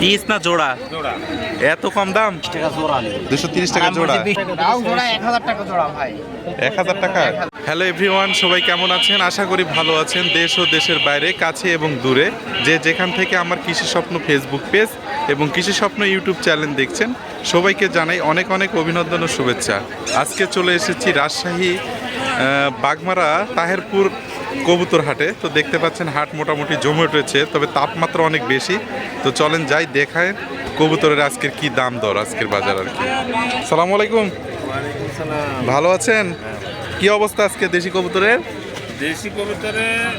Piece না জোড়া? জোড়া। এত কম দাম? টাকা জোড়া নেবে। দুশো তিরিশ টাকা জোড়া। এক হাজার টাকা জোড়া এক হাজার টাকা? হ্যালো এভরিওয়ান সবাই কেমন আছেন? আশা করি ভালো আছেন দেশ ও দেশের বাইরে কাছে এবং দূরে। যে যেখান থেকে আমার কৃষি স্বপ্ন ফেসবুক পেজ এবং কৃষি স্বপ্ন ইউটিউব চ্যানেল দেখছেন সবাইকে জানাই অনেক অনেক অভিনন্দন ও শুভেচ্ছা। আজকে চলে এসেছি রাজশাহী বাগমারা তাহেরপুর কবুতর হাটে তো দেখতে পাচ্ছেন হাট মোটামুটি জমে উঠেছে তবে তাপমাত্রা অনেক বেশি। তো চলেন যাই দেখায় কবুতরের আজকের কি দাম দর আজকের বাজার আর কি। সালাম আলাইকুম। ভালো আছেন? কি অবস্থা আজকে দেশি কবুতরের? দেশি কবুতরের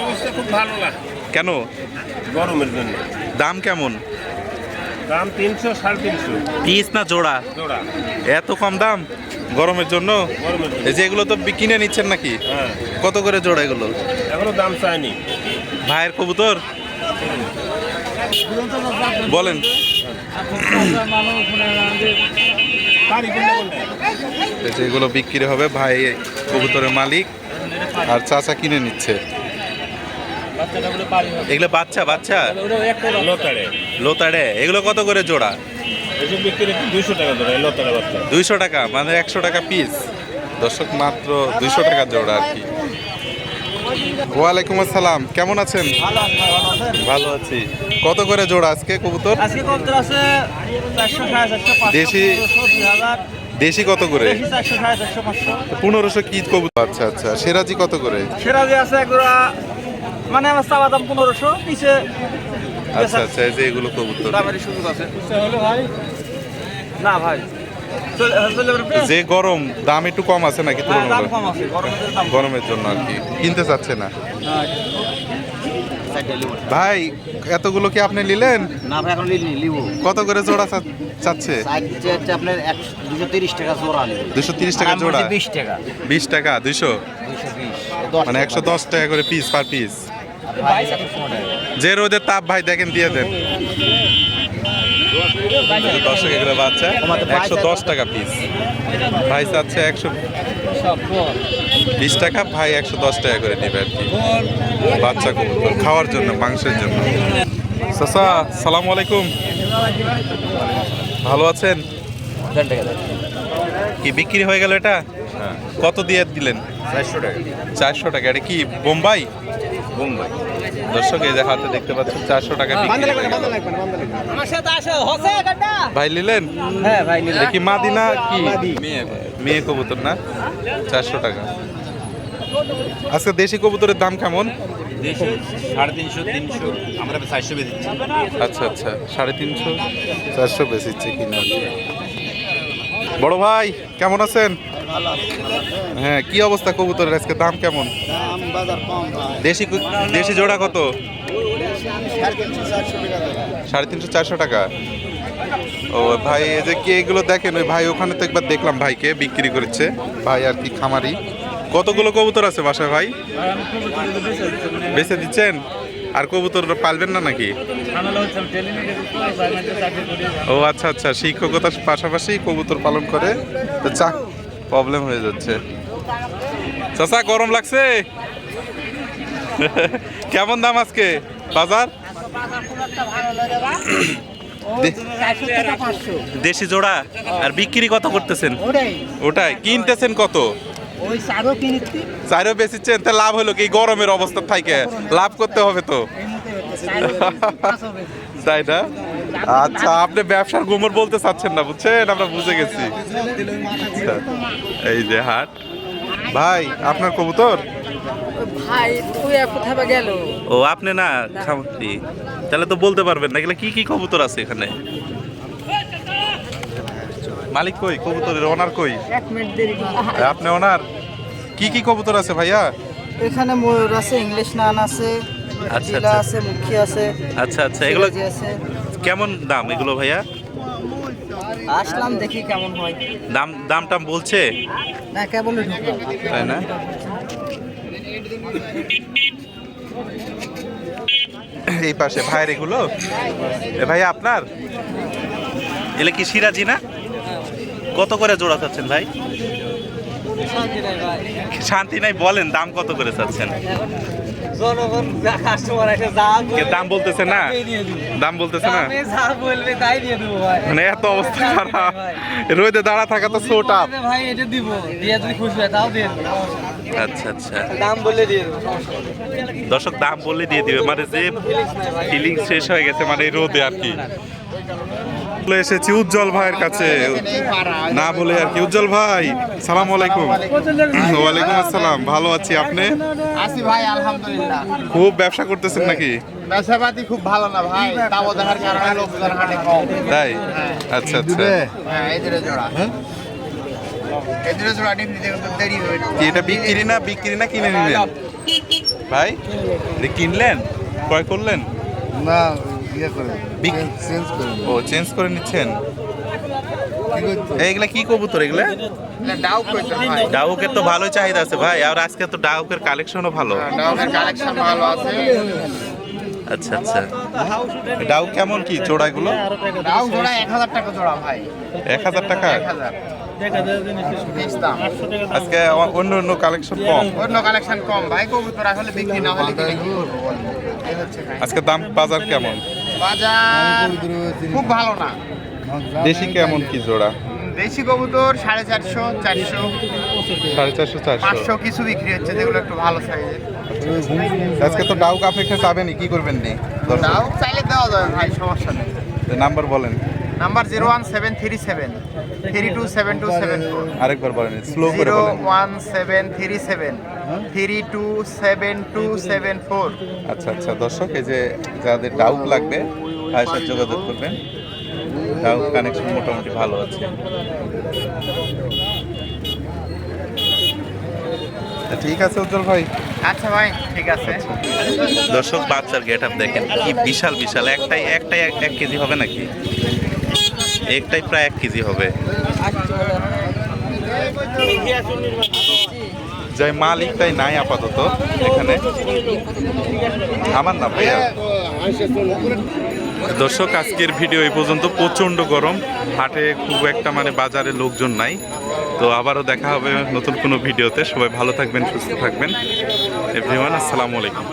অবস্থা খুব ভালো না। কেন? গরমের জন্য। দাম কেমন? দাম তিনশো সাড়ে তিনশো। পিস না জোড়া? জোড়া। এত কম দাম? গরমের জন্য? এই যে এগুলো তো কিনে নিচ্ছেন নাকি? হ্যাঁ। কত করে জোড়া এগুলো? এখনও দাম চায়নি। ভাইয়ের কবুতর? বলেন। এগুলো বিক্রি হবে ভাই কবুতরের মালিক আর চাচা কিনে নিচ্ছে। এগুলো বাচ্চা বাচ্চা? লোতাড়ে। এগুলো কত করে জোড়া? এসব বিক্রি দুইশো টাকা বাচ্চা। দুইশো টাকা মানে একশো টাকা পিস দর্শক মাত্র দুইশো টাকা জোড়া আর কি। ওয়ালাইকুম আসসালাম কেমন আছেন? ভালো আছি কত করে জোড়া আজকে কবুতর? আজকে কবুতর আছে দেশি- দেশি কত করে? পনেরোশো কি কবুতর? আচ্ছা আচ্ছা। সেরাজি কত করে? সেরা যে আছে মানে আমার চাওয়া দাম পনেরোশো নিচে আচ্ছা আচ্ছা এই যে এগুলো কবুতর। দামেরই সুযোগ আছে। না ভাই চলে যে গরম দাম একটু কম আছে নাকি হ্যাঁ, গরমের জন্য আর কি। কিনতে চাচ্ছে না? ভাই এতগুলো কি আপনি নিলেন? না ভাই এখন লিনি লিবো কত করে জোড়া চা- চাচ্ছে? আপনার টাকা জোড়া নেবে। দুশো তিরিশ টাকা জোড়া? বিশ টাকা। বিশ টাকা দুইশো? দুশো বিশ। মানে একশো দশ টাকা করে পিস পার পিস যে রোদের তাপ ভাই দেখেন দিয়ে দেন। টাকা করে বাচ্চা একশো দশ টাকা পিস ভাই চাচ্ছে একশো বিশ টাকা ভাই একশো দশ টাকা করে নেবে আর কি। বাচ্চা কবুতর খাওয়ার জন্য মাংসের জন্য। চাচা সালাম আলাইকুম। ভালো আছেন? কি বিক্রি হয়ে গেল এটা? কত দিয়ে দিলেন? চারশো টাকা। চারশো টাকা এটা কি বোম্বাই? বোম্বাই দর্শক এই যে হাতে দেখতে পাচ্ছেন চারশো টাকা হয়ে গেল। আমার সাথে আসো হসে গাড্ডা ভাই নিলেন? হ্যাঁ ভাই দেখি মাদিনা কি? মেয়ে কবুতর না? চারশো টাকা। আজকে দেশি কবুতরের দাম কেমন? সাড়ে তিনশো তিনশো। আমরা চারশো বেশি আচ্ছা আচ্ছা সাড়ে তিনশো? চারশো বেশিচ্ছে কিনা। বড় ভাই কেমন আছেন? হ্যাঁ কি অবস্থা কবুতরের? আজকে দাম কেমন? দেশি দেশি জোড়া কত? সাড়ে তিনশো চারশো টাকা সাড়ে তিনশো চারশো টাকা। ও ভাই এই যে কি এগুলো দেখেন ওই ভাই ওখানে তো একবার দেখলাম ভাইকে বিক্রি করছে। ভাই আর কি খামারি। কতগুলো কবুতর আছে বাসায় ভাই? বেছে দিচ্ছেন? আর কবুতর পালবেন না নাকি? ও আচ্ছা আচ্ছা শিক্ষকতার পাশাপাশি কবুতর পালন করে। তো চা প্রবলেম হয়ে যাচ্ছে। চাচা, গরম লাগছে? কেমন দাম আজকে? বাজার? দেশি জোড়া? আর বিক্রি কত করতেছেন? ওটাই। কিনতেছেন কত? চারও বেচিচ্ছেন, তা লাভ হলো কি? গরমের অবস্থা থাকে লাভ করতে হবে তো। তাই না? আচ্ছা আপনি ব্যবসার গুমর বলতে চাচ্ছেন না বুঝছেন? আমরা বুঝে গেছি। এই যে হাট। ভাই আপনার কবুতর? ভাই তুই কোথায় গেল? ও আপনি না খামারি তাহলে তো বলতে পারবেন না এগুলো কি কি কবুতর আছে এখানে? মালিক কই? কবুতরের ওনার কই? এক মিনিট দেরি আপনি ওনার কি কি কবুতর আছে ভাইয়া? এখানে ময়ূর আছে ইংলিশ নান আছে আচ্ছা, আচ্ছা। আছে মুখী আছে আচ্ছা আচ্ছা এগুলো আছে। কেমন দাম এগুলো ভাইয়া? আসলাম দেখি কেমন হয়। দাম দাম টাম বলছে? না কেবল তাই না? এই পাশে ভাইয়ের এগুলো? এ ভাই আপনার? এলে কি সিরাজি না? কত করে জোড়া চাচ্ছেন ভাই। শান্তি নাই বলেন দাম কত করে চাচ্ছেন? জনগণ কাস্টমার এসে যা দাম বলতেছে না? দাম বলতেছে না? যা বলবে তাই দিয়ে দেবো ভাই। মানে এত অবস্থা খারাপ। রোদে দাঁড়া থাকা তো ছোট বলবে ভাই এটা দিব। দিয়ে যদি খুশি হয় তাও দিয়ে আচ্ছা আচ্ছা। দাম দিয়ে নেই। দর্শক দাম বললে দিয়ে দিবে। মানে যে ফিলিং শেষ হয়ে গেছে মানে রোদে আর কি। চলে এসেছি উজ্জ্বল ভাইয়ের কাছে। না বলে আর কি। উজ্জ্বল ভাই সালাম আলাইকুম। ওয়ালাইকুম আসসালাম। ভালো আছি। আপনি? আসি ভাই আলহামদুলিল্লাহ। খুব ব্যবসা করতেছেন নাকি? ব্যবসাপাতি খুব ভালো না ভাই। তাও দেখার কারণে লোকজন হাটে কম। তাই? আচ্ছা আচ্ছা। হ্যাঁ এই জোড়া। হয়ে? এটা বিক্রি না বিক্রি না কিনে নিলেন? ভাই কিনলেন? ক্রয় করলেন? না ইয়ে করে চেঞ্জ করে ও চেঞ্জ করে নিচ্ছেন? এইগুলা কি কবুতর এগুলা? ডাউকের তো ভালো চাহিদা আছে ভাই। আর আজকে তো ডাউকের কালেকশনও ভালো। ডাউকের কালেকশন ভালো আছে। আচ্ছা আচ্ছা। ডাউ কেমন কি জোড়াগুলো? ডাউ জোড়া হাজার টাকা জোড়া ভাই। টাকা? আজকে অন্য অন্য কালেকশন কম? অন্য কালেকশন কম ভাই। কবুতর আসলে বিক্রি না হলে। আজকে দাম বাজার কেমন? বাজার। খুব ভালো না। দেশি কেমন কি জোড়া? দেশি কবুতর সাড়ে চারশো চারশো। সাড়ে চারশো চারশো। পাঁচশো কিছু বিক্রি হচ্ছে যেগুলো একটু ভালো সাইজের। আজকে তো ডাউক আপেক্ষা চাবেনি কি করবেন নি? তাও চাইলে দেওয়া যাবে ভাই সমস্যা নেই। নাম্বার বলেন। Number zero one seven three seven. Three two seven two seven আরেকবার বলেন স্লো করে জিরো বলেন। One seven three seven. Three two seven two seven four. আচ্ছা আচ্ছা দর্শক এই যে যাদের ডাউক লাগবে ভাইয়ের সাথে যোগাযোগ করবেন। ডাউক কানেকশন মোটামুটি ভালো আছে। ঠিক আছে উজ্জ্বল ভাই। আচ্ছা ভাই ঠিক আছে। দর্শক বাচ্চার গেট আপ দেখেন কি বিশাল বিশাল। একটাই একটাই এক এক কেজি হবে নাকি? একটাই প্রায় এক কেজি হবে। যাই মালিকটাই নাই আপাতত এখানে। আমার নাম ভাইয়া। দর্শক, আজকের ভিডিও এই পর্যন্ত। প্রচণ্ড গরম। হাটে খুব একটা মানে বাজারে লোকজন নাই। তো আবারও দেখা হবে নতুন কোনো ভিডিওতে। সবাই ভালো থাকবেন, সুস্থ থাকবেন। এভরিওয়ান আসসালামু আলাইকুম।